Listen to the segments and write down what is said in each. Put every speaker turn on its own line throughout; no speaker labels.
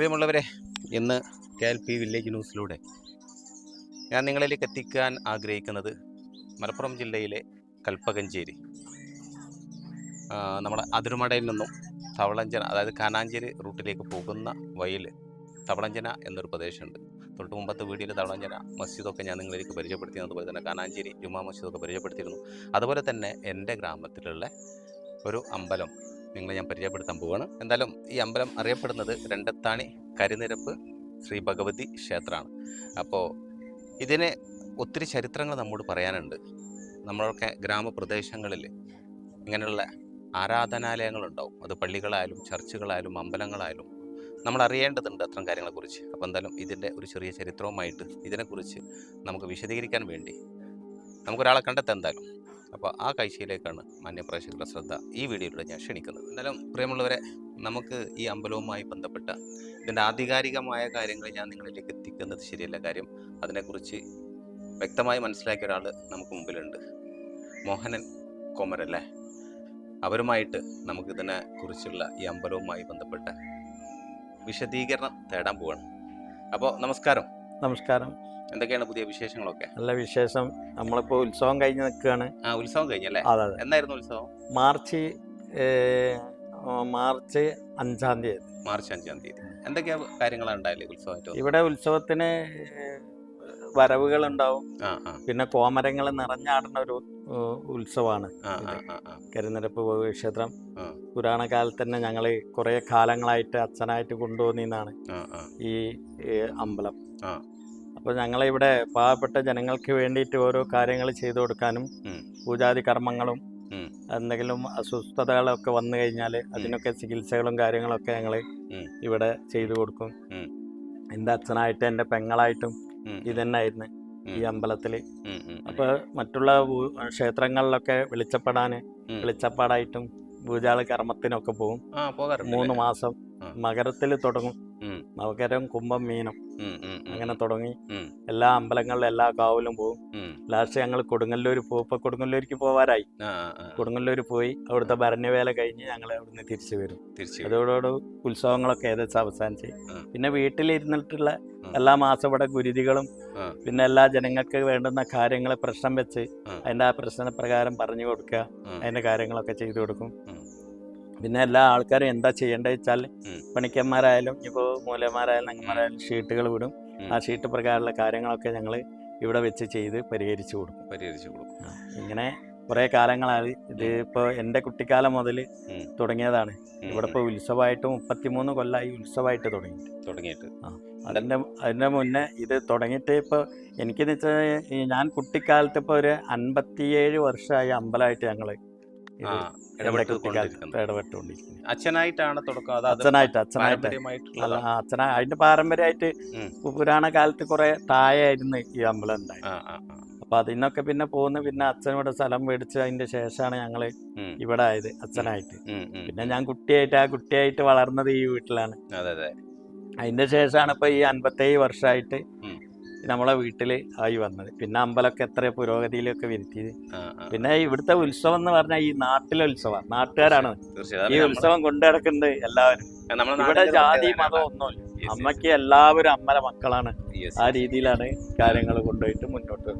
പ്രിയമുള്ളവരെ ഇന്ന് K L P village ന്യൂസിലൂടെ ഞാൻ നിങ്ങളിലേക്ക് എത്തിക്കാൻ ആഗ്രഹിക്കുന്നത് മലപ്പുറം ജില്ലയിലെ കൽപ്പകഞ്ചേരി. നമ്മുടെ അതിരുമടയിൽ നിന്നും തവളഞ്ചന അതായത് കാനാഞ്ചേരി റൂട്ടിലേക്ക് പോകുന്ന വഴിയിൽ തവളഞ്ചന എന്നൊരു പ്രദേശമുണ്ട്. തൊട്ട് മുമ്പത്തെ വീഡിയോയിൽ തവളഞ്ചന മസ്ജിദൊക്കെ ഞാൻ നിങ്ങളിലേക്ക് പരിചയപ്പെടുത്തിയത് അതുപോലെ തന്നെ കാനാഞ്ചേരി ജുമാ മസ്ജിദൊക്കെ പരിചയപ്പെടുത്തിയിരുന്നു. അതുപോലെ തന്നെ എന്റെ ഗ്രാമത്തിലുള്ള ഒരു അമ്പലം നിങ്ങളെ ഞാൻ പരിചയപ്പെടുത്താൻ പോവുകയാണ് എന്തായാലും ഈ അമ്പലം അറിയപ്പെടുന്നത് രണ്ടത്താണി കരിനിരപ്പ് ശ്രീ ഭഗവതി ക്ഷേത്രമാണ്. അപ്പോൾ ഇതിന് ഒത്തിരി ചരിത്രങ്ങൾ നമ്മോട് പറയാനുണ്ട്. നമ്മളൊക്കെ ഗ്രാമപ്രദേശങ്ങളിൽ ഇങ്ങനെയുള്ള ആരാധനാലയങ്ങളുണ്ടാവും. അത് പള്ളികളായാലും ചർച്ചുകളായാലും അമ്പലങ്ങളായാലും നമ്മൾ അറിയേണ്ടതുണ്ട് അത്തരം കാര്യങ്ങളെക്കുറിച്ച്. അപ്പോൾ എന്തായാലും ഇതിന്റെ ഒരു ചെറിയ ചരിത്രവുമായിട്ട് ഇതിനെക്കുറിച്ച് നമുക്ക് വിശദീകരിക്കാൻ വേണ്ടി നമുക്കൊരാളെ കണ്ടെത്താം എന്തായാലും. അപ്പോൾ ആ കാഴ്ചയിലേക്കാണ് മാന്യപ്രേക്ഷകരുടെ ശ്രദ്ധ ഈ വീഡിയോയിലൂടെ ഞാൻ ക്ഷണിക്കുന്നത്. എന്തായാലും പ്രിയമുള്ളവരെ നമുക്ക് ഈ അമ്പലവുമായി ബന്ധപ്പെട്ട ഇതിന്റെ ആധികാരികമായ കാര്യങ്ങൾ ഞാൻ നിങ്ങളിലേക്ക് എത്തിക്കുന്നത് ശരിയല്ല കാര്യം. അതിനെക്കുറിച്ച് വ്യക്തമായി മനസ്സിലാക്കിയ ഒരാൾ നമുക്ക് മുമ്പിലുണ്ട്. മോഹനൻ കൊമരല്ലേ അവരുമായിട്ട് നമുക്കിതിനെ കുറിച്ചുള്ള ഈ അമ്പലവുമായി ബന്ധപ്പെട്ട വിശദീകരണം തേടാൻ പോവാണ്. അപ്പോൾ നമസ്കാരം.
നമസ്കാരം.
എന്തൊക്കെയാണ് പുതിയ വിശേഷങ്ങളൊക്കെ?
നല്ല വിശേഷം. നമ്മളിപ്പോ ഉത്സവം കഴിഞ്ഞ് നിൽക്കുകയാണ്.
ആ ഉത്സവം കഴിഞ്ഞല്ലേ
അതെ അതെ.
എന്നായിരുന്നു ഉത്സവം?
മാർച്ച് മാർച്ച് അഞ്ചാം തീയതി.
മാർച്ച് അഞ്ചാം തീയതി. എന്തൊക്കെയാ കാര്യങ്ങളാണ് ഉണ്ടായില്ലേ ഉത്സവമായിട്ട്?
ഇവിടെ ഉത്സവത്തിന് വരവുകൾ ഉണ്ടാവും പിന്നെ കോമരങ്ങൾ നിറഞ്ഞാടുന്ന ഒരു ഉത്സവമാണ് കരുനിരപ്പ് ക്ഷേത്രം പുരാണ കാലത്ത് തന്നെ ഞങ്ങൾ കുറെ കാലങ്ങളായിട്ട് അച്ഛനായിട്ട്
ആ
ഈ അമ്പലം. അപ്പോൾ ഞങ്ങളിവിടെ പാവപ്പെട്ട ജനങ്ങൾക്ക് വേണ്ടിയിട്ട് ഓരോ കാര്യങ്ങൾ ചെയ്തു കൊടുക്കാനും. പൂജാതി കർമ്മങ്ങളും എന്തെങ്കിലും അസ്വസ്ഥതകളൊക്കെ വന്നു കഴിഞ്ഞാൽ അതിനൊക്കെ ചികിത്സകളും കാര്യങ്ങളൊക്കെ ഞങ്ങൾ ഇവിടെ ചെയ്തു കൊടുക്കും. എന്റെ അച്ഛനായിട്ടും എന്റെ പെങ്ങളായിട്ടും ഇതന്നായിരുന്നു ഈ. അമ്പലത്തിൽ. അപ്പോൾ മറ്റുള്ള ക്ഷേത്രങ്ങളിലൊക്കെ വെളിച്ചപ്പെടാൻ. വെളിച്ചപ്പാടായിട്ടും പൂജാളി കർമ്മത്തിനൊക്കെ പോകും മൂന്ന് മാസം. മകരത്തിൽ തുടങ്ങും
ഉം.
മകരം കുംഭം മീനം അങ്ങനെ തുടങ്ങി. എല്ലാ അമ്പലങ്ങളിലും എല്ലാ കാവിലും പോകും. ലാസ്റ്റ് ഞങ്ങൾ കൊടുങ്ങല്ലൂർ പോകും ഇപ്പൊ കൊടുങ്ങല്ലൂർക്ക് പോവാറായി. കൊടുങ്ങല്ലൂർ പോയി. അവിടുത്തെ ഭരണവേല കഴിഞ്ഞ് ഞങ്ങൾ അവിടുന്ന് തിരിച്ചു വരും. അതോടോട് ഉത്സവങ്ങളൊക്കെ ഏകദേശം അവസാനിച്ച്. പിന്നെ വീട്ടിലിരുന്നിട്ടുള്ള എല്ലാ മാസം ഇവിടെ ഗുരുതികളും പിന്നെ എല്ലാ ജനങ്ങൾക്ക് വേണ്ടുന്ന കാര്യങ്ങളെ പ്രശ്നം വെച്ച്. അതിന്റെ ആ പ്രശ്ന പ്രകാരം പറഞ്ഞു കൊടുക്കുക. അതിന്റെ കാര്യങ്ങളൊക്കെ ചെയ്തു കൊടുക്കും. പിന്നെ എല്ലാ ആൾക്കാരും എന്താ ചെയ്യേണ്ടത് വെച്ചാൽ. പണിക്കന്മാരായാലും ഇപ്പോൾ മൂലന്മാരായാലും ഞങ്ങന്മാരായാലും ഷീട്ടുകൾ വിടും. ആ ഷീട്ട് പ്രകാരമുള്ള കാര്യങ്ങളൊക്കെ ഞങ്ങൾ ഇവിടെ വെച്ച് ചെയ്ത് പരിഹരിച്ചു കൊടുക്കും.
പരിഹരിച്ചു കൊടുക്കും.
ഇങ്ങനെ കുറേ കാലങ്ങളായി. ഇത് ഇപ്പോൾ എന്റെ കുട്ടിക്കാലം മുതൽ തുടങ്ങിയതാണ്. ഇവിടെ ഇപ്പോൾ ഉത്സവമായിട്ട് മുപ്പത്തിമൂന്ന് കൊല്ലമായി ഉത്സവമായിട്ട് തുടങ്ങി
തുടങ്ങിയിട്ട്.
അതിന്റെ അതിന്റെ മുന്നേ ഇത് തുടങ്ങിയിട്ട് ഇപ്പോൾ എനിക്കെന്ന് വെച്ചാൽ ഞാൻ കുട്ടിക്കാലത്ത് ഇപ്പോൾ ഒരു അൻപത്തിയേഴ് വർഷമായി അമ്പലമായിട്ട് ഞങ്ങൾ ഇടപെട്ടുകൊണ്ടിരിക്കുന്നത്
അച്ഛനായിട്ടാണ് തുടക്കം.
അച്ഛനായിട്ട്. അച്ഛനായിട്ട് അല്ല അച്ഛന അതിന്റെ പാരമ്പര്യമായിട്ട് പുരാണ കാലത്ത് കുറെ തായായിരുന്നു ഈ അമ്പലം
ആ
അപ്പൊ അതിനൊക്കെ പിന്നെ പോകുന്ന പിന്നെ അച്ഛനോട് സ്ഥലം മേടിച്ച് അതിന്റെ ശേഷമാണ്
ഞങ്ങൾ.
ഇവിടെ ആയത് അച്ഛനായിട്ട്. പിന്നെ ഞാൻ കുട്ടിയായിട്ട് ആ കുട്ടിയായിട്ട് വളർന്നത് ഈ വീട്ടിലാണ്.
അതെ അതെ.
അതിന്റെ ശേഷമാണ് ഇപ്പൊ ഈ അൻപത്തേഴ് വർഷമായിട്ട്. നമ്മളെ വീട്ടിൽ ആയി വന്നത്. പിന്നെ അമ്പലമൊക്കെ എത്ര പുരോഗതിയിലൊക്കെ വരുത്തിയത്. പിന്നെ ഇവിടുത്തെ ഉത്സവം എന്ന് പറഞ്ഞാൽ ഈ നാട്ടിലെ ഉത്സവം. നാട്ടുകാരാണ്. ഈ ഉത്സവം കൊണ്ടു നടക്കുന്നത് എല്ലാവരും. ഇവിടെ ജാതി മതം. ഒന്നുമില്ല. അമ്മയ്ക്ക് എല്ലാവരും അമ്മല മക്കളാണ്. ആ രീതിയിലാണ് കാര്യങ്ങൾ കൊണ്ടുപോയിട്ട് മുന്നോട്ട്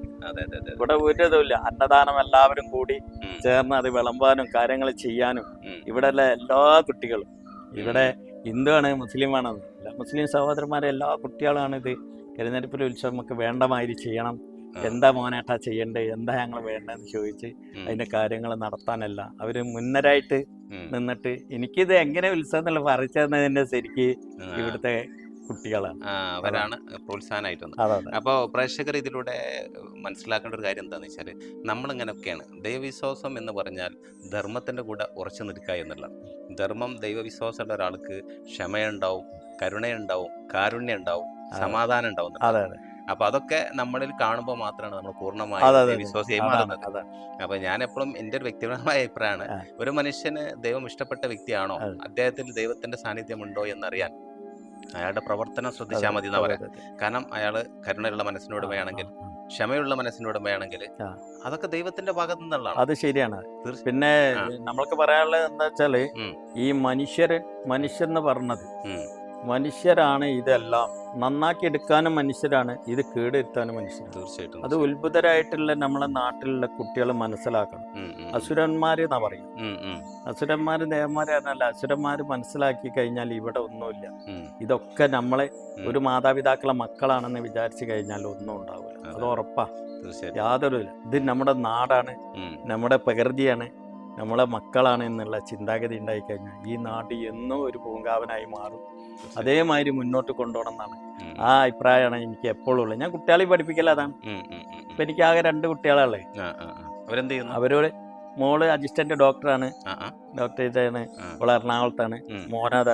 ഇവിടെ ഒരു ഇതുമില്ല അന്നദാനം എല്ലാവരും കൂടി. ചേർന്ന് അത് വിളമ്പാനും കാര്യങ്ങൾ ചെയ്യാനും
ഉം.
ഇവിടെ ഉള്ള എല്ലാ കുട്ടികളും. ഇവിടെ ഹിന്ദു ആണ് മുസ്ലിം ആണ് മുസ്ലിം സഹോദരന്മാരെ എല്ലാ കുട്ടികളാണ് ഇത് തിരഞ്ഞെടുപ്പിൽ ഉത്സവം നമുക്ക് വേണ്ടമാതിരി ചെയ്യണം. എന്താ മോനേട്ടാ ചെയ്യേണ്ടത് എന്താ ഞങ്ങൾ വേണ്ടതെന്ന് ചോദിച്ച്. അതിന്റെ കാര്യങ്ങൾ നടത്താനല്ല. അവർ മുന്നരായിട്ട്. നിന്നിട്ട് എനിക്കിത് എങ്ങനെ ഉത്സവം എന്നുള്ള പറിച്ചതെന്നതിന്റെ ശരിക്ക് ഇവിടുത്തെ കുട്ടികളാണ്.
അവരാണ് പ്രോത്സാഹനമായിട്ട് വന്നത് അപ്പോൾ പ്രേക്ഷകർ ഇതിലൂടെ മനസ്സിലാക്കേണ്ട ഒരു കാര്യം എന്താണെന്ന് വെച്ചാൽ നമ്മളിങ്ങനെയൊക്കെയാണ് ദൈവവിശ്വാസം എന്ന് പറഞ്ഞാൽ ധർമ്മത്തിന്റെ കൂടെ ഉറച്ചു നിൽക്കുക എന്നുള്ളതാണ്. ധർമ്മം ദൈവവിശ്വാസമുള്ള ഒരാൾക്ക് ക്ഷമയുണ്ടാവും കരുണയുണ്ടാവും കാരുണ്യം ഉണ്ടാവും. സമാധാനം ഉണ്ടാവും
അതെ അതെ.
അപ്പൊ അതൊക്കെ നമ്മളിൽ കാണുമ്പോൾ മാത്രമാണ് നമ്മൾ
പൂർണമായി.
വിശ്വാസിയായി മാറുന്നത് അപ്പൊ ഞാൻ എപ്പോഴും എന്റെ ഒരു വ്യക്തിപരമായ അഭിപ്രായമാണ്. ഒരു മനുഷ്യന് ദൈവം ഇഷ്ടപ്പെട്ട വ്യക്തിയാണോ. അദ്ദേഹത്തിൽ ദൈവത്തിന്റെ സാന്നിധ്യമുണ്ടോ എന്നറിയാൻ അയാളുടെ പ്രവർത്തനം ശ്രദ്ധിച്ചാൽ മതി എന്നാ പറയാം. കാരണം അയാൾ കരുണയുള്ള മനസ്സിനോടുമയാണെങ്കിൽ ക്ഷമയുള്ള മനസ്സിനോടുമയാണെങ്കിൽ. അതൊക്കെ ദൈവത്തിന്റെ ഭാഗത്തു നിന്നുള്ളതാണ്.
അത് ശരിയാണ്. പിന്നെ നമ്മൾക്ക് പറയാനുള്ളത് എന്താ
വെച്ചാൽ
ഈ മനുഷ്യര് മനുഷ്യൻ എന്ന് പറഞ്ഞത്. മനുഷ്യരാണ് ഇതെല്ലാം. നന്നാക്കി എടുക്കാനും മനുഷ്യരാണ് ഇത് കേടെടുത്താനും മനുഷ്യരാണ്.
തീർച്ചയായിട്ടും
അത് ഉത്ഭുതരായിട്ടുള്ള നമ്മളെ നാട്ടിലുള്ള കുട്ടികൾ മനസ്സിലാക്കണം.
അസുരന്മാർ
അസുരന്മാര് എന്നാ പറയും
അസുരന്മാർ
അസുരന്മാര് ദേവന്മാര് പറഞ്ഞല്ല അസുരന്മാര് മനസ്സിലാക്കി കഴിഞ്ഞാൽ ഇവിടെ ഒന്നുമില്ല. ഇതൊക്കെ നമ്മളെ ഒരു മാതാപിതാക്കളെ മക്കളാണെന്ന് വിചാരിച്ചു കഴിഞ്ഞാൽ ഒന്നും ഉണ്ടാവില്ല.
അത്.
ഉറപ്പാ. യാതൊരു. ഇത് നമ്മുടെ നാടാണ് നമ്മുടെ പ്രകൃതിയാണ് നമ്മളെ മക്കളാണ് എന്നുള്ള ചിന്താഗതി ഉണ്ടായി കഴിഞ്ഞാൽ ഈ നാട് എന്നും ഒരു പൂങ്കാവനായി മാറും. അതേമാതിരി മുന്നോട്ട് കൊണ്ടുപോകണം എന്നാണ് ആ അഭിപ്രായമാണ് എനിക്ക് എപ്പോഴും ഉള്ളത്. ഞാൻ കുട്ടികളെ പഠിപ്പിക്കല അതാണ്. ഇപ്പൊ എനിക്ക് ആകെ രണ്ട് കുട്ടികളെ
ആ, ആ, ആ. അവരെന്ത് ചെയ്യുന്നു?
അവരോട് മോൾ അസിസ്റ്റന്റ് ഡോക്ടറാണ്. ഡോക്ടർ
ഇതാണ്.
അവൾ എറണാകുളത്താണ്. മോനത.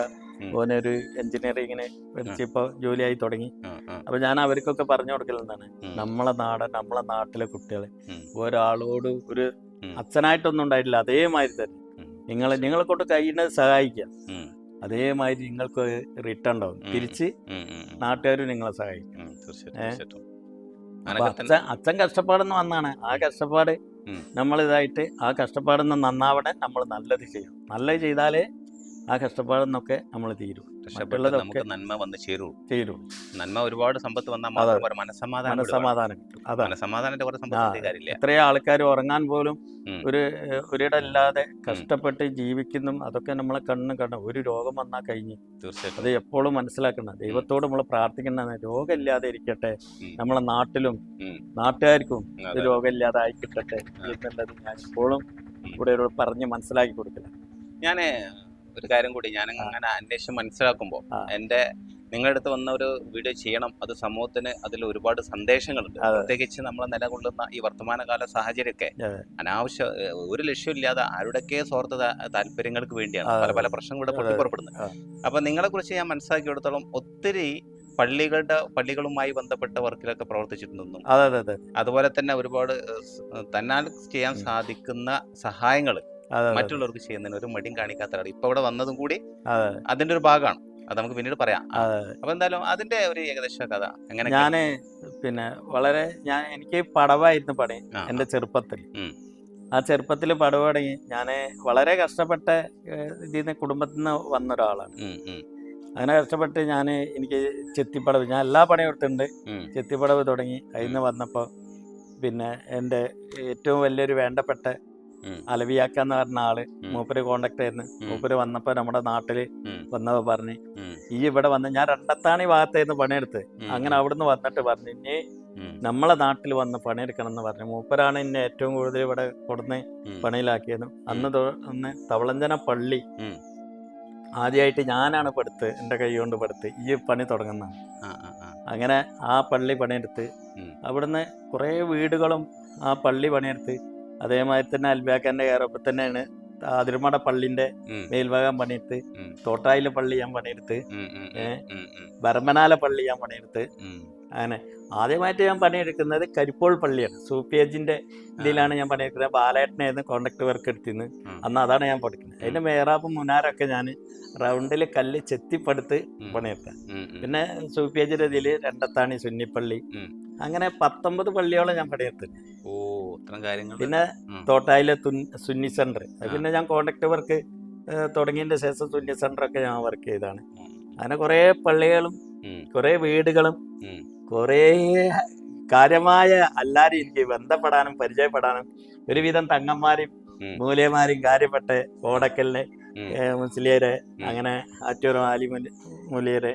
ഓനൊരു എഞ്ചിനീയറിങ്ങിന് പഠിച്ച് ഇപ്പൊ ജോലിയായി തുടങ്ങി. അപ്പൊ ഞാൻ അവർക്കൊക്കെ പറഞ്ഞു
കൊടുക്കലെന്താണ്
നമ്മളെ നാടൻ നമ്മളെ നാട്ടിലെ കുട്ടികൾ ഒരാളോട് ഒരു. അച്ഛനായിട്ടൊന്നും ഉണ്ടായിട്ടില്ല. അതേമാതിരി തന്നെ. നിങ്ങൾ നിങ്ങളെ കൊണ്ട് കഴിയുന്നത് സഹായിക്കാം. അതേമാതിരി നിങ്ങൾക്ക് റിട്ടേൺ ഉണ്ടാവും. തിരിച്ച് നാട്ടുകാർ നിങ്ങളെ സഹായിക്കും. അച്ഛൻ കഷ്ടപ്പാടെന്ന് വന്നാണ്. ആ കഷ്ടപ്പാട് നമ്മളിതായിട്ട് ആ കഷ്ടപ്പാടെന്ന് നന്നാവണേ നമ്മൾ നല്ലത് ചെയ്യും. നല്ലത് ചെയ്താലേ ആ കഷ്ടപ്പാടെന്നൊക്കെ നമ്മൾ തീരും.
നമുക്ക് നന്മ വന്ന് ചേരൂ.
ചേരും.
നന്മ ഒരുപാട് സമ്പത്ത് വന്നാൽ മാത്രം. മനസ്സമാധാനം.
മനസ്സമാധാനം അതാണ്.
കുറെ
ആ,
കാര്യമില്ല.
എത്രയോ ആൾക്കാർ ഉറങ്ങാൻ പോലും. ഒരു ഒരിടല്ലാതെ കഷ്ടപ്പെട്ട് ജീവിക്കുന്നു. അതൊക്കെ നമ്മളെ കണ്ണ് കണ്ണ് ഒരു രോഗം വന്നാൽ കഴിഞ്ഞ്
തീർച്ചയായിട്ടും.
അത് എപ്പോഴും മനസ്സിലാക്കണം ദൈവത്തോട് നമ്മൾ പ്രാർത്ഥിക്കണം രോഗമില്ലാതെ ഇരിക്കട്ടെ. നമ്മളെ നാട്ടിലും. നാട്ടുകാർക്കും രോഗമില്ലാതെ ആയിക്കിട്ടട്ടെ എന്നുള്ളത് ഞാൻ എപ്പോഴും ഇവിടെ പറഞ്ഞ് മനസ്സിലാക്കി കൊടുക്കില്ല.
ഞാൻ ഒരു കാര്യം കൂടി ഞാൻ അങ്ങനെ അന്വേഷിച്ച് മനസ്സിലാക്കുമ്പോൾ എന്റെ നിങ്ങളുടെ അടുത്ത് വന്ന ഒരു വീഡിയോ ചെയ്യണം അത് സമൂഹത്തിന് അതിൽ ഒരുപാട് സന്ദേശങ്ങളുണ്ട്. പ്രത്യേകിച്ച് നമ്മൾ നിലകൊള്ളുന്ന ഈ വർത്തമാനകാല സാഹചര്യമൊക്കെ അനാവശ്യ ഒരു ലക്ഷ്യമില്ലാതെ ആരുടെയൊക്കെ സ്വാർത്ഥ താല്പര്യങ്ങൾക്ക് വേണ്ടിയാണ്. പല പല പ്രശ്നങ്ങൾ
ഇവിടെ
പൊട്ടിപ്പുറപ്പെടുന്നത്. അപ്പൊ നിങ്ങളെ കുറിച്ച് ഞാൻ മനസ്സിലാക്കിയെടുത്തോളം ഒത്തിരി പള്ളികളുടെ പള്ളികളുമായി ബന്ധപ്പെട്ട വർക്കിലൊക്കെ പ്രവർത്തിച്ചിട്ടുണ്ടെന്നും
അതെ അതെ അതെ.
അതുപോലെ തന്നെ ഒരുപാട് തന്നാൽ ചെയ്യാൻ സാധിക്കുന്ന സഹായങ്ങൾ മറ്റുള്ളവർക്ക് ചെയ്യുന്നതിന് ഒരു മടിയും കാണിക്കാത്ത ഒരാൾ ഇപ്പൊ ഇവിടെ വന്നതും കൂടി
അതെ
അതിന്റെ ഒരു ഭാഗമാണ്. അത് നമുക്ക് പിന്നീട് പറയാം. അപ്പൊ എന്തായാലും അതിന്റെ ഒരു ഏകദേശ കഥ അങ്ങനെ
ഞാൻ പിന്നെ വളരെ ഞാൻ എനിക്ക് പടവായിരുന്നു പണി എന്റെ ചെറുപ്പത്തിൽ. ആ ചെറുപ്പത്തിൽ പടവ് തുടങ്ങി ഞാൻ വളരെ കഷ്ടപ്പെട്ട ഇതിൽ നിന്ന് കുടുംബത്തിൽ നിന്ന് വന്ന ഒരാളാണ്. അങ്ങനെ കഷ്ടപ്പെട്ട് ഞാൻ എനിക്ക് ചെത്തിപ്പടവ് ഞാൻ എല്ലാ പണിയും എടുത്തിട്ടുണ്ട്.
ഉം,
ചെത്തിപ്പടവ് തുടങ്ങി. അതിൽ നിന്ന് വന്നപ്പോൾ പിന്നെ എന്റെ ഏറ്റവും വലിയൊരു വേണ്ടപ്പെട്ട. അലവിയാക്ക എന്ന് പറഞ്ഞ
ആൾ
മൂപ്പര് കോണ്ടാക്ട് ആയിരുന്നു. മൂപ്പര് വന്നപ്പോ നമ്മുടെ നാട്ടിൽ വന്നവ പറഞ്ഞ് ഈ ഇവിടെ വന്ന് ഞാൻ രണ്ടത്താണി ഭാഗത്തായിരുന്നു പണിയെടുത്ത് അങ്ങനെ അവിടുന്ന് വന്നിട്ട് പറഞ്ഞു ഇനി നമ്മളെ നാട്ടിൽ വന്ന് പണിയെടുക്കണം എന്ന് പറഞ്ഞു. മൂപ്പരാണ് എന്നെ ഏറ്റവും കൂടുതൽ ഇവിടെ കൊടുന്ന് പണിയിലാക്കിയതും. അന്ന് അന്ന് തവളഞ്ചന പള്ളി. ആദ്യമായിട്ട് ഞാനാണ് പടുത്ത് എന്റെ കൈ കൊണ്ട് പടുത്ത് ഈ പണി തുടങ്ങുന്ന. അങ്ങനെ ആ പള്ളി പണിയെടുത്ത്. അവിടുന്ന് കുറേ വീടുകളും ആ പള്ളി പണിയെടുത്ത് അതേമാതിരി തന്നെ അൽബാക്കാന്റെ കയറപ്പം തന്നെയാണ് അതിരുമട
പള്ളിന്റെ
മേൽഭാഗം പണിയെടുത്ത് തോട്ടായിലെ പള്ളി ഞാൻ പണിയെടുത്ത് ബർമനാല പള്ളി ഞാൻ പണിയെടുത്ത്. അങ്ങനെ. ആദ്യമായിട്ട് ഞാൻ പണിയെടുക്കുന്നത് കരിപ്പോൾ പള്ളിയാണ്. സൂപ്പിയേജിന്റെ ഇതിലാണ് ഞാൻ പണിയെടുക്കുന്നത്. ബാലേട്ടനായിരുന്നു കോണ്ടാക്ട് വർക്ക്
എടുത്തിന്ന്.
അന്ന് അതാണ് ഞാൻ പഠിക്കുന്നത്. അതിന്റെ മേറാപ്പും മുനാരൊക്കെ ഞാൻ റൗണ്ടിൽ കല്ല് ചെത്തിപ്പടുത്ത്
പണിയെടുക്കാം.
പിന്നെ സൂപ്പിയേജിന്റെ ഇതിൽ രണ്ടത്താണി സുന്നിപ്പള്ളി. അങ്ങനെ പത്തൊമ്പത് പള്ളിയോളം ഞാൻ പണിയെടുത്തിട്ടുണ്ട്
ഓ ഇത്തരം കാര്യങ്ങൾ
പിന്നെ. തോട്ടായിലെ സുന്നി സെന്റർ. പിന്നെ ഞാൻ കോണ്ടാക്ട് വർക്ക് തുടങ്ങിയതിന്റെ ശേഷം സുന്നി സെന്ററൊക്കെ ഞാൻ വർക്ക് ചെയ്താണ് അങ്ങനെ കുറേ പള്ളികളും കുറെ വീടുകളും കുറെ കാര്യമായ എല്ലാരും എനിക്ക് ബന്ധപ്പെടാനും പരിചയപ്പെടാനും ഒരുവിധം തങ്ങന്മാരും മൂലയമാരും കാര്യപ്പെട്ട്
ഉം.
മുസ്ലിയരെ അങ്ങനെ ആറ്റൂർ ആലി മുല- മൂല്യരെ.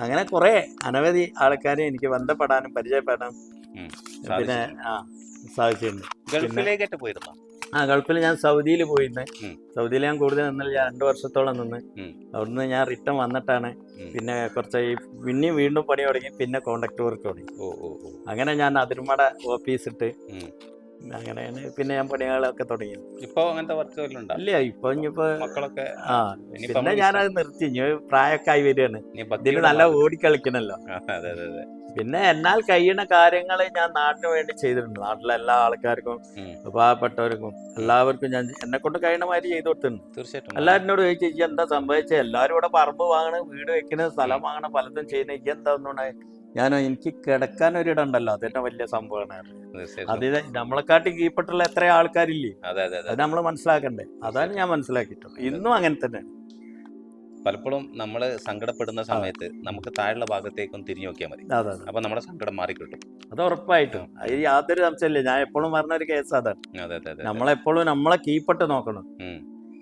അങ്ങനെ കുറെ അനവധി ആൾക്കാരെ എനിക്ക് ബന്ധപ്പെടാനും പരിചയപ്പെടാനും. പിന്നെ ആ സാധിച്ചിട്ടുണ്ട്.
പോയിരുന്നു?
ആ ഗൾഫിൽ ഞാൻ സൗദിയിൽ പോയിരുന്നു. സൗദിയിൽ ഞാൻ കൂടുതൽ നിന്നില്ല. ഞാൻ രണ്ടു വർഷത്തോളം നിന്ന്. അവിടുന്ന് ഞാൻ റിട്ടേൺ വന്നിട്ടാണ്. പിന്നെ കുറച്ച് ഈ പിന്നെയും വീണ്ടും പണി തുടങ്ങി. പിന്നെ കോണ്ടാക്ട് വർക്ക് തുടങ്ങി. അങ്ങനെ ഞാൻ അതിരുമട ഓഫീസ് ഇട്ട്. അങ്ങനെയാണ്. പിന്നെ ഞാൻ പണികളൊക്കെ തുടങ്ങി.
ഇപ്പൊ അങ്ങനത്തെ വർക്ക്
ഇല്ല ഇപ്പൊ ഇനിയിപ്പോ
മക്കളൊക്കെ
ആ പിന്നെ
ഞാൻ
ഞാനത് നിർത്തി. ഇനി പ്രായൊക്കെ ആയി വരികയാണ്. ഇതിന് നല്ല
ഓടി
ഓടിക്കളിക്കണല്ലോ പിന്നെ എന്നാൽ കഴിയുന്ന കാര്യങ്ങൾ ഞാൻ നാട്ടിന് വേണ്ടി ചെയ്തിട്ടുണ്ട്. നാട്ടിലെ എല്ലാ ആൾക്കാർക്കും. പാവപ്പെട്ടവർക്കും എല്ലാവർക്കും ഞാൻ എന്നെ കൊണ്ട് കഴിയുന്ന മാതിരി ചെയ്തു കൊടുത്തിട്ടുണ്ട്.
തീർച്ചയായിട്ടും.
എല്ലാവരിനോട് ചോദിച്ചു എന്താ സംഭവിച്ചത് എല്ലാവരും ഇവിടെ പറമ്പ് വാങ്ങണ വീട് വെക്കണ സ്ഥലം വാങ്ങണ പലതും ചെയ്യുന്ന. എന്താ ഒന്നുകൂടെ ഞാൻ എനിക്ക് കിടക്കാൻ ഒരിടം ഉണ്ടല്ലോ അതെന്നെ വലിയ സംഭവമാണ്. അത് നമ്മളെക്കാട്ടി കീഴ്പ്പെട്ടുള്ള എത്ര ആൾക്കാരില്ലേ?
അതെ അതെ അതെ.
അത് നമ്മൾ മനസ്സിലാക്കണ്ടേ അതാണ് ഞാൻ മനസ്സിലാക്കിയിട്ടുള്ളത്. ഇന്നും അങ്ങനെ തന്നെ.
പലപ്പോഴും നമ്മൾ സങ്കടപ്പെടുന്ന സമയത്ത് നമുക്ക് താഴെയുള്ള ഭാഗത്തേക്കും തിരിഞ്ഞു നോക്കിയാൽ മതി. അപ്പൊ നമ്മുടെ സങ്കടം മാറി കിട്ടും
അത് ഉറപ്പായിട്ടും. അത് യാതൊരു സംശയമില്ല ഞാൻ എപ്പോഴും പറഞ്ഞ ഒരു കേസ് അതാണ്
അതെ അതെ അതെ
നമ്മളെപ്പോഴും നമ്മളെ കീപ്പെട്ട് നോക്കണം.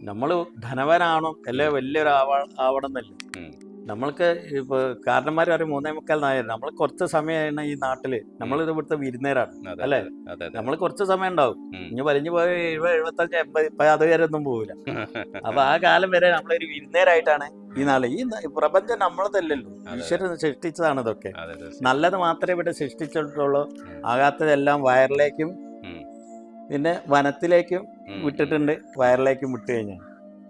നമ്മൾ
നമ്മൾ ധനവനാണോ അല്ലെ? വലിയൊരു ആവ- ആവണം എന്നല്ല. നമ്മൾക്ക് ഇപ്പൊ കാരണന്മാർ പറയും മൂന്നേ മുക്കാൽ നായർ നമ്മൾ കുറച്ച് സമയമാണ് ഈ നാട്ടിൽ. നമ്മൾ ഇത് ഇവിടുത്തെ വിരുന്നേരാണ്. അല്ലെ? നമ്മൾ കുറച്ച് സമയം ഉണ്ടാവും ഇനി വലിഞ്ഞു പോയ എഴുപത് എഴുപത്തഞ്ച് എൺപത് ഇപ്പൊ അത് വരെ ഒന്നും പോവില്ല അപ്പൊ ആ കാലം വരെ നമ്മളൊരു വിരുന്നേരായിട്ടാണ് ഈ നാളെ ഈ പ്രപഞ്ചം നമ്മളതല്ലല്ലോ. ഈശ്വരൻ സൃഷ്ടിച്ചതാണ് ഇതൊക്കെ. നല്ലത് മാത്രമേ ഇവിടെ സൃഷ്ടിച്ചിട്ടുള്ളൂ. ആകാത്തതെല്ലാം വയറിലേക്കും പിന്നെ വനത്തിലേക്കും വിട്ടിട്ടുണ്ട്. വയറിലേക്കും വിട്ടു കഴിഞ്ഞാൽ.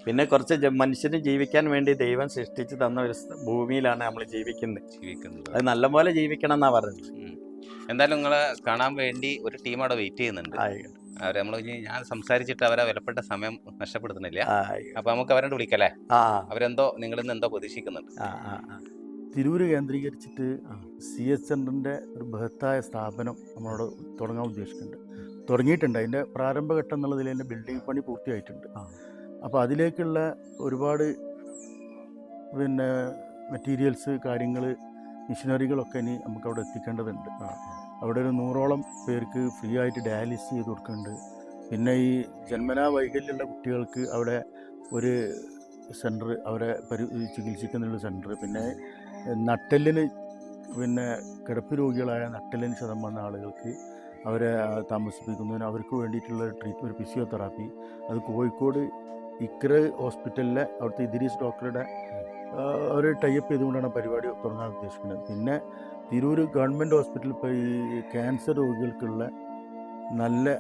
പിന്നെ കുറച്ച് മനുഷ്യന് ജീവിക്കാൻ വേണ്ടി ദൈവം സൃഷ്ടിച്ചു തന്ന ഒരു ഭൂമിയിലാണ് നമ്മൾ ജീവിക്കുന്നത്.
ജീവിക്കുന്നത്.
അത് നല്ലപോലെ ജീവിക്കണം എന്നാ പറഞ്ഞത്.
എന്തായാലും നിങ്ങളെ കാണാൻ വേണ്ടി ഒരു ടീം അവിടെ വെയിറ്റ് ചെയ്യുന്നുണ്ട്. അവരെ നമ്മൾ ഞാൻ സംസാരിച്ചിട്ട് അവരെ വിലപ്പെട്ട സമയം നഷ്ടപ്പെടുത്തുന്നില്ല. അപ്പൊ നമുക്ക് അവരെ വിളിക്കല്ലേ?
ആ
അവരെന്തോ നിങ്ങളിൽ നിന്ന് എന്തോ പ്രതീക്ഷിക്കുന്നുണ്ട്.
തിരൂര് കേന്ദ്രീകരിച്ചിട്ട് സി എച്ച് സെന്ററിന്റെ ഒരു ബൃഹത്തായ സ്ഥാപനം നമ്മളോട് തുടങ്ങാൻ ഉദ്ദേശിക്കുന്നുണ്ട്. തുടങ്ങിയിട്ടുണ്ട്. അതിന്റെ പ്രാരംഭഘട്ടം എന്നുള്ളതിൽ അതിന്റെ ബിൽഡിംഗ് പണി പൂർത്തിയായിട്ടുണ്ട്. അപ്പോൾ അതിലേക്കുള്ള ഒരുപാട് പിന്നെ മെറ്റീരിയൽസ് കാര്യങ്ങൾ മിഷനറികളൊക്കെ ഇനി നമുക്ക് അവിടെ എത്തിക്കേണ്ടതുണ്ട് അവിടെ ഒരു നൂറോളം പേർക്ക് ഫ്രീ ആയിട്ട് ഡയാലിസിസ് ചെയ്ത് കൊടുക്കുന്നുണ്ട്. പിന്നെ ഈ ജന്മനാ വൈകല്യമുള്ള കുട്ടികൾക്ക് അവിടെ ഒരു സെന്റർ അവരെ പരി ചികിത്സിക്കുന്നുള്ള സെന്റർ പിന്നെ നട്ടെല്ലിന് പിന്നെ കിടപ്പ് രോഗികളായ നട്ടെല്ലിന് ക്ഷതം വന്ന ആളുകൾക്ക് അവരെ താമസിപ്പിക്കുന്നതിന് അവർക്ക് വേണ്ടിയിട്ടുള്ള ട്രീറ്റ്മെന്റ് ഫിസിയോതെറാപ്പി അത് കോഴിക്കോട് ഇക്ര ഹോസ്പിറ്റലിലെ അവിടുത്തെ ഇദിരീസ് ഡോക്ടറുടെ ഒരു ടൈപ്പ് ചെയ്തുകൊണ്ടാണ് പരിപാടി തുടങ്ങാൻ ഉദ്ദേശിക്കുന്നത്. പിന്നെ തിരൂർ ഗവൺമെന്റ് ഹോസ്പിറ്റലിൽ ഇപ്പോൾ ഈ ക്യാൻസർ രോഗികൾക്കുള്ള നല്ല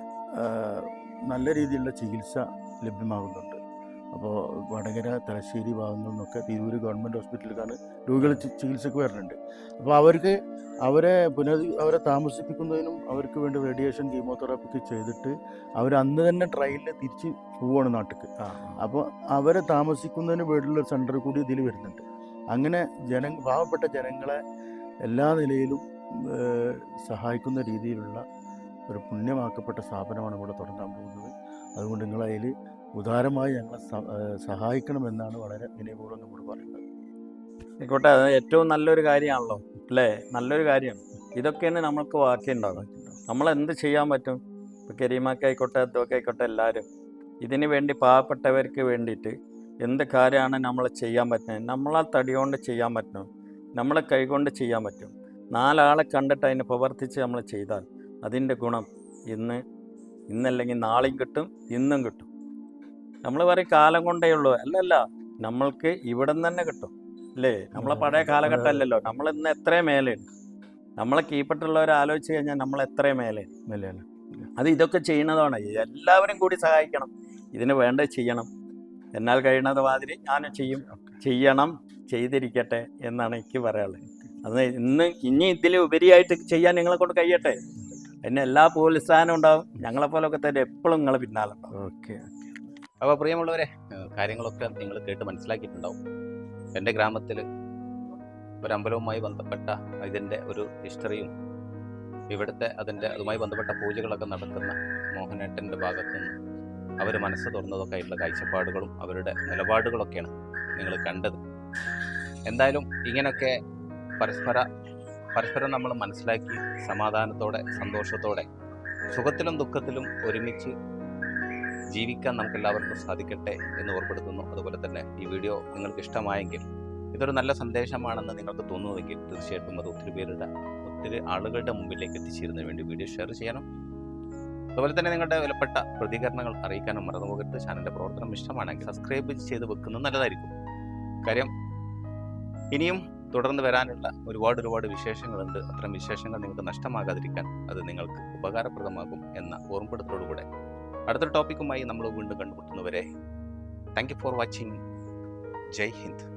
നല്ല രീതിയിലുള്ള ചികിത്സ ലഭ്യമാകുന്നുണ്ട്. അപ്പോൾ വടകര തലശ്ശേരി ഭാഗങ്ങളിൽ നിന്നൊക്കെ തിരൂർ ഗവൺമെന്റ് ഹോസ്പിറ്റലിലേക്കാണ് രോഗികൾ ചികിത്സയ്ക്ക് വരുന്നുണ്ട് അപ്പോൾ അവർക്ക് അവരെ പുനർ അവരെ താമസിപ്പിക്കുന്നതിനും അവർക്ക് വേണ്ടി റേഡിയേഷൻ കീമോതെറാപ്പിക്ക് ചെയ്തിട്ട് അവർ അന്ന് തന്നെ ട്രെയിനിൽ തിരിച്ച് പോവുകയാണ്
നാട്ടിൽ
അപ്പോൾ അവരെ താമസിക്കുന്നതിന് വേണ്ടിയുള്ള സെന്റർ കൂടി ഇതിൽ വരുന്നുണ്ട്. അങ്ങനെ ജന പാവപ്പെട്ട ജനങ്ങളെ എല്ലാ നിലയിലും സഹായിക്കുന്ന രീതിയിലുള്ള ഒരു പുണ്യമാക്കപ്പെട്ട സ്ഥാപനമാണ് ഇവിടെ തുടങ്ങാൻ പോകുന്നത്. അതുകൊണ്ട് നിങ്ങൾ അതിൽ ഉദാരമായി ഞങ്ങളെ സഹായിക്കണമെന്നാണ് വളരെ വിനയപൂർവം നമ്മോട് പറയുന്നത്.
ആയിക്കോട്ടെ അത് ഏറ്റവും നല്ലൊരു കാര്യമാണല്ലോ അല്ലേ? നല്ലൊരു കാര്യമാണ് ഇതൊക്കെയാണ് നമ്മൾക്ക് ബാക്കിയുണ്ടാവുക. നമ്മൾ എന്ത് ചെയ്യാൻ പറ്റും? ഇപ്പോൾ കരീമാക്കായിക്കോട്ടെ ആയിക്കോട്ടെ എല്ലാവരും ഇതിന് വേണ്ടി പാവപ്പെട്ടവർക്ക് വേണ്ടിയിട്ട് എന്ത് കാര്യമാണ് നമ്മൾ ചെയ്യാൻ പറ്റുന്നത്? നമ്മളാ തടി കൊണ്ട് ചെയ്യാൻ പറ്റണം നമ്മളെ കൈകൊണ്ട് ചെയ്യാൻ പറ്റും. നാലാളെ കണ്ടിട്ട് അതിനെ പ്രവർത്തിച്ച് നമ്മൾ ചെയ്താൽ അതിന്റെ ഗുണം ഇന്ന് ഇന്നല്ലെങ്കിൽ നാളെയും കിട്ടും ഇന്നും കിട്ടും. നമ്മൾ പറയും കാലം കൊണ്ടേ ഉള്ളൂ. അല്ലല്ല നമ്മൾക്ക് ഇവിടെ നിന്ന് തന്നെ കിട്ടും. അല്ലേ? നമ്മളെ പഴയ കാലഘട്ടം അല്ലല്ലോ നമ്മൾ ഇന്ന് എത്രയും മേലെയുണ്ട് നമ്മളെ കീപ്പെട്ടുള്ളവർ ആലോചിച്ച് കഴിഞ്ഞാൽ നമ്മൾ എത്രയും മേലെ
നിലയാണ്
അത് ഇതൊക്കെ ചെയ്യുന്നതാണ്. എല്ലാവരും കൂടി സഹായിക്കണം. ഇതിന് വേണ്ട ചെയ്യണം. എന്നാൽ കഴിയുന്നത് മാതിരി ഞാനും ചെയ്യും. ചെയ്യണം ചെയ്തിരിക്കട്ടെ എന്നാണ് എനിക്ക് പറയാനുള്ളത്. അത് ഇന്ന് ഇനി ഇതിൽ ഉപരിയായിട്ട് ചെയ്യാൻ നിങ്ങളെ കൊണ്ട് കഴിയട്ടെ. എന്നെ എല്ലാ പോലീസ് പോലീസാനും ഉണ്ടാവും. ഞങ്ങളെ പോലൊക്കെ തന്നെ എപ്പോഴും നിങ്ങളെ പിന്നാലെ
ഓക്കെ.
അപ്പോൾ പ്രിയമുള്ളവരെ കാര്യങ്ങളൊക്കെ നിങ്ങൾ കേട്ട് മനസ്സിലാക്കിയിട്ടുണ്ടാവും. എന്റെ ഗ്രാമത്തിൽ ഒരു അമ്പലവുമായി ബന്ധപ്പെട്ട ഇതിന്റെ ഒരു ഹിസ്റ്ററിയും ഇവിടുത്തെ അതിന്റെ അതുമായി ബന്ധപ്പെട്ട പൂജകളൊക്കെ നടത്തുന്ന മോഹനേട്ടന്റെ ഭാഗത്തു നിന്ന് അവർ മനസ്സ് തുറന്നതൊക്കെ ആയിട്ടുള്ള കാഴ്ചപ്പാടുകളും അവരുടെ നിലപാടുകളൊക്കെയാണ് നിങ്ങൾ കണ്ടത്. എന്തായാലും ഇങ്ങനെയൊക്കെ പരസ്പര പരസ്പരം നമ്മൾ മനസ്സിലാക്കി സമാധാനത്തോടെ സന്തോഷത്തോടെ സുഖത്തിലും ദുഃഖത്തിലും ഒരുമിച്ച് ജീവിക്കാൻ നമുക്ക് എല്ലാവർക്കും സാധിക്കട്ടെ എന്ന് ഓർപ്പെടുത്തുന്നു അതുപോലെ തന്നെ ഈ വീഡിയോ നിങ്ങൾക്ക് ഇഷ്ടമായെങ്കിൽ ഇതൊരു നല്ല സന്ദേശമാണെന്ന് നിങ്ങൾക്ക് തോന്നുന്നുവെങ്കിൽ തീർച്ചയായിട്ടും അത് ഒത്തിരി പേരുടെ ഒത്തിരി ആളുകളുടെ മുമ്പിലേക്ക് എത്തിച്ചേരുന്നതിന് വേണ്ടി വീഡിയോ ഷെയർ ചെയ്യണം അതുപോലെ തന്നെ നിങ്ങളുടെ വിലപ്പെട്ട പ്രതികരണങ്ങൾ അറിയിക്കാനും മറന്നു പോകരുത്. ചാനലിന്റെ പ്രവർത്തനം ഇഷ്ടമാണെങ്കിൽ സബ്സ്ക്രൈബ് ചെയ്ത് വെക്കുന്നത് നല്ലതായിരിക്കും. കാര്യം ഇനിയും തുടർന്ന് വരാനുള്ള ഒരുപാട് ഒരുപാട് വിശേഷങ്ങളുണ്ട്. അത്തരം വിശേഷങ്ങൾ നിങ്ങൾക്ക് നഷ്ടമാകാതിരിക്കാൻ അത് നിങ്ങൾക്ക് ഉപകാരപ്രദമാകും എന്ന ഓർമ്മപ്പെടുത്തലോടുകൂടെ അടുത്ത ടോപ്പിക്കുമായി നമ്മൾ വീണ്ടും കണ്ടുമുട്ടുന്നവരെ thank you for watching Jai Hind.